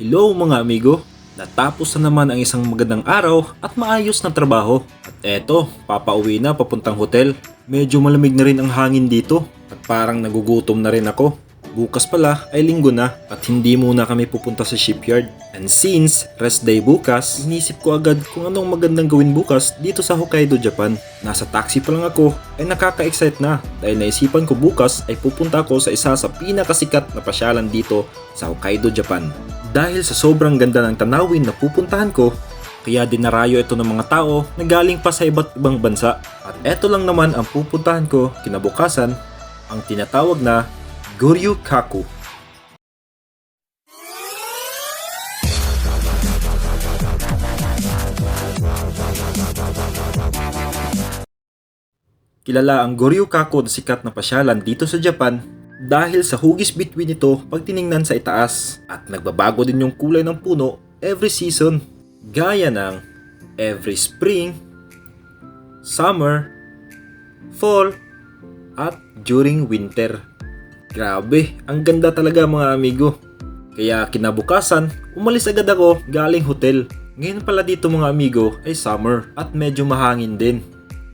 Hello mga amigo! Natapos na naman ang isang magandang araw at maayos na trabaho. At eto, papauwi na papuntang hotel. Medyo malamig na rin ang hangin dito at parang nagugutom na rin ako. Bukas pala ay linggo na at hindi muna kami pupunta sa shipyard. And since rest day bukas, inisip ko agad kung anong magandang gawin bukas dito sa Hokkaido, Japan. Nasa taxi pa lang ako ay nakaka-excite na dahil naisipan ko bukas ay pupunta ako sa isa sa pinakasikat na pasyalan dito sa Hokkaido, Japan. Dahil sa sobrang ganda ng tanawin na pupuntahan ko, kaya dinarayo ito ng mga tao na galing pa sa iba't ibang bansa. At eto lang naman ang pupuntahan ko kinabukasan, ang tinatawag na Guryu Kaku. Kilala ang Goryu Kako na sikat na pasyalan dito sa Japan dahil sa hugis between ito pag tiningnan sa itaas at nagbabago din yung kulay ng puno every season gaya ng every spring, summer, fall, at during winter. Grabe, ang ganda talaga mga amigo. Kaya kinabukasan, umalis agad ako galing hotel. Ngayon pala dito mga amigo ay summer at medyo mahangin din.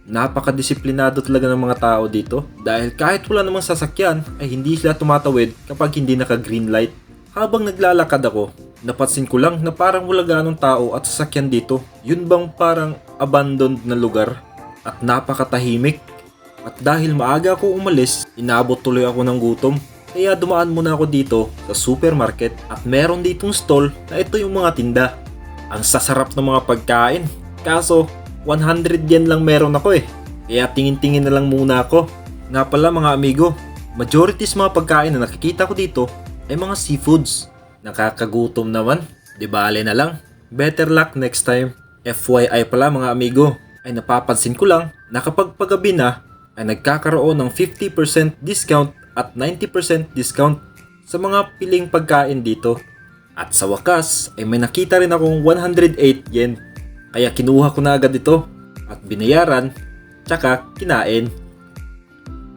Napakadisiplinado talaga ng mga tao dito dahil kahit wala namang sasakyan ay hindi sila tumatawid kapag hindi naka green light. Habang naglalakad ako, napansin ko lang na parang wala ganong tao at sasakyan dito. Yun bang parang abandoned na lugar at napakatahimik. At dahil maaga ako umalis, inabot tuloy ako ng gutom. Kaya dumaan muna ako dito sa supermarket at meron ditong stall na ito yung mga tinda. Ang sasarap ng mga pagkain. Kaso, 100 yen lang meron ako eh. Kaya tingin-tingin na lang muna ako. Nga pala mga amigo, majority sa mga pagkain na nakikita ko dito ay mga seafoods. Nakakagutom naman. Di bale na lang. Better luck next time. FYI pala mga amigo, ay napapansin ko lang na kapag paggabi na ay nagkakaroon ng 50% discount at 90% discount sa mga piling pagkain dito. At sa wakas ay may nakita rin akong 108 yen. Kaya kinuha ko na agad ito at binayaran tsaka kinain.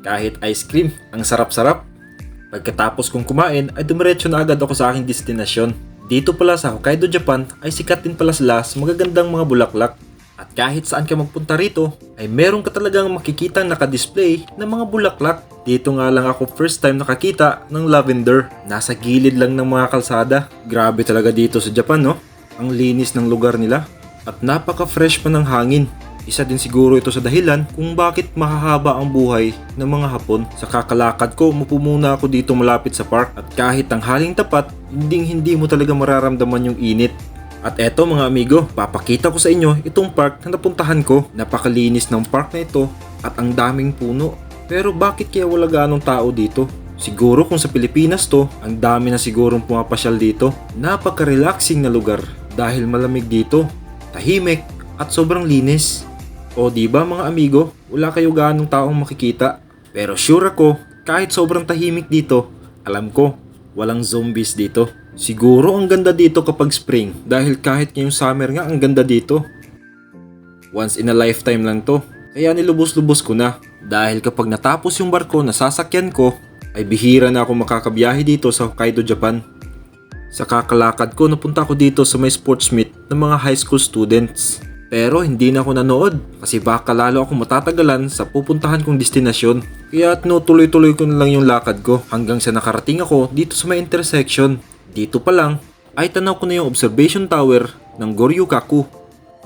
Kahit ice cream, ang sarap-sarap. Pagkatapos kong kumain ay dumiretso na agad ako sa aking destinasyon. Dito pala sa Hokkaido, Japan ay sikat din pala sila sa magagandang mga bulaklak. At kahit saan ka magpunta rito, ay meron ka talagang makikitang nakadisplay ng mga bulaklak. Dito nga lang ako first time nakakita ng lavender. Nasa gilid lang ng mga kalsada. Grabe talaga dito sa Japan, no? Ang linis ng lugar nila. At napaka-fresh pa ng hangin. Isa din siguro ito sa dahilan kung bakit mahahaba ang buhay ng mga Hapon. Sa kakalakad ko, umupo muna ako dito malapit sa park at kahit ang haling tapat, hindi hindi mo talaga mararamdaman yung init. At eto mga amigo, papakita ko sa inyo itong park na napuntahan ko. Napakalinis ng park na ito at ang daming puno. Pero bakit kaya wala ganong tao dito? Siguro kung sa Pilipinas to, ang dami na sigurong pumapasyal dito. Napaka-relaxing na lugar dahil malamig dito, tahimik at sobrang linis. O di ba mga amigo, wala kayo ganong taong makikita. Pero sure ako, kahit sobrang tahimik dito, alam ko, walang zombies dito. Siguro ang ganda dito kapag spring dahil kahit ngayong summer nga ang ganda dito. Once in a lifetime lang to. Kaya nilubos-lubos ko na dahil kapag natapos yung barko na sasakyan ko ay bihira na ako makakabiyahe dito sa Hokkaido, Japan. Sa kakalakad ko napunta ako dito sa may sports meet ng mga high school students. Pero hindi na ako nanood kasi baka lalo ako matatagalan sa pupuntahan kong destinasyon. Kaya tinutuloy-tuloy ko na lang yung lakad ko hanggang sa nakarating ako dito sa may intersection. Dito pa lang ay tanaw ko na yung observation tower ng Goryukaku.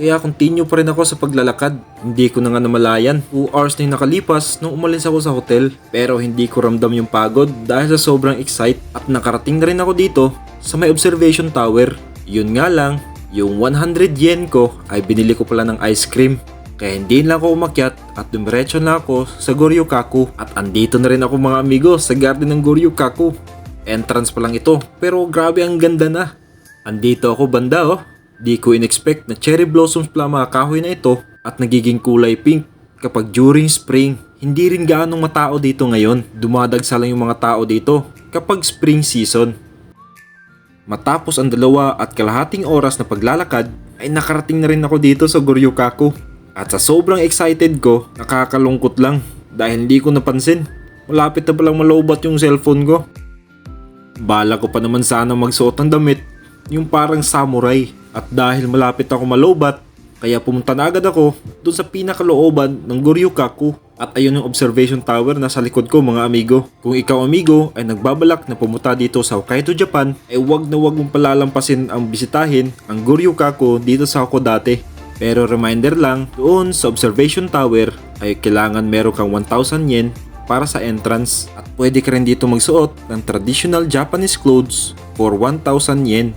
Kaya continue pa rin ako sa paglalakad. Hindi ko na nga namalayan. 2 hours na yung nakalipas nung umalis ako sa hotel. Pero hindi ko ramdam yung pagod dahil sa sobrang excite. At nakarating na rin ako dito sa may observation tower. Yun nga lang, yung 100 yen ko ay binili ko pala ng ice cream. Kaya hindi lang ako umakyat at dumiretso na ako sa Goryukaku. At andito na rin ako mga amigo sa garden ng Goryukaku. Entrance pa lang ito pero grabe ang ganda na. Andito ako banda oh. Di ko in-expect na cherry blossoms pala mga kahoy na ito at nagiging kulay pink kapag during spring. Hindi rin gaanong matao dito ngayon. Dumadagsa lang yung mga tao dito kapag spring season. Matapos ang dalawa at kalahating oras na paglalakad ay nakarating na rin ako dito sa Goryukaku. At sa sobrang excited ko, nakakalungkot lang dahil hindi ko napansin. Malapit na palang malobot yung cellphone ko. Bala ko pa naman sana magsuot ng damit yung parang samurai. At dahil malapit ako malobat, kaya pumunta na agad ako doon sa pinakalooban ng Goryukaku. At ayun yung observation tower na sa likod ko mga amigo. Kung ikaw amigo ay nagbabalak na pumunta dito sa Hokkaido, Japan, ay wag na wag mong palalampasin ang bisitahin ang Goryukaku dito sa Hakodate. Pero reminder lang, doon sa observation tower ay kailangan meron kang 1,000 yen para sa entrance at pwede ka rin dito magsuot ng traditional Japanese clothes for 1,000 yen.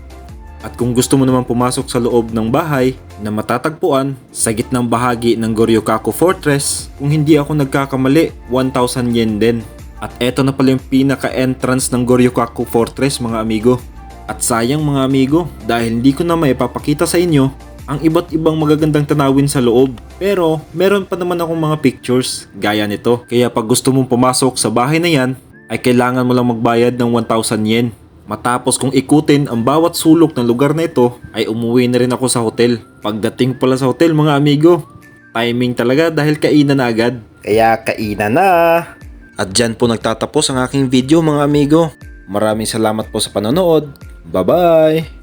At kung gusto mo naman pumasok sa loob ng bahay na matatagpuan sa gitnang bahagi ng Goryokako Fortress, kung hindi ako nagkakamali, 1,000 yen din. At eto na pala yung pinaka-entrance ng Goryokako Fortress mga amigo. At sayang mga amigo, dahil hindi ko na maipapakita sa inyo ang iba't ibang magagandang tanawin sa loob. Pero meron pa naman akong mga pictures gaya nito. Kaya pag gusto mong pumasok sa bahay na yan, ay kailangan mo lang magbayad ng 1,000 yen. Matapos kong ikutin ang bawat sulok ng lugar na ito, ay umuwi na rin ako sa hotel. Pagdating pala sa hotel mga amigo, timing talaga dahil kainan na agad. Kaya kainan na! At dyan po nagtatapos ang aking video mga amigo. Maraming salamat po sa panonood. Bye-bye!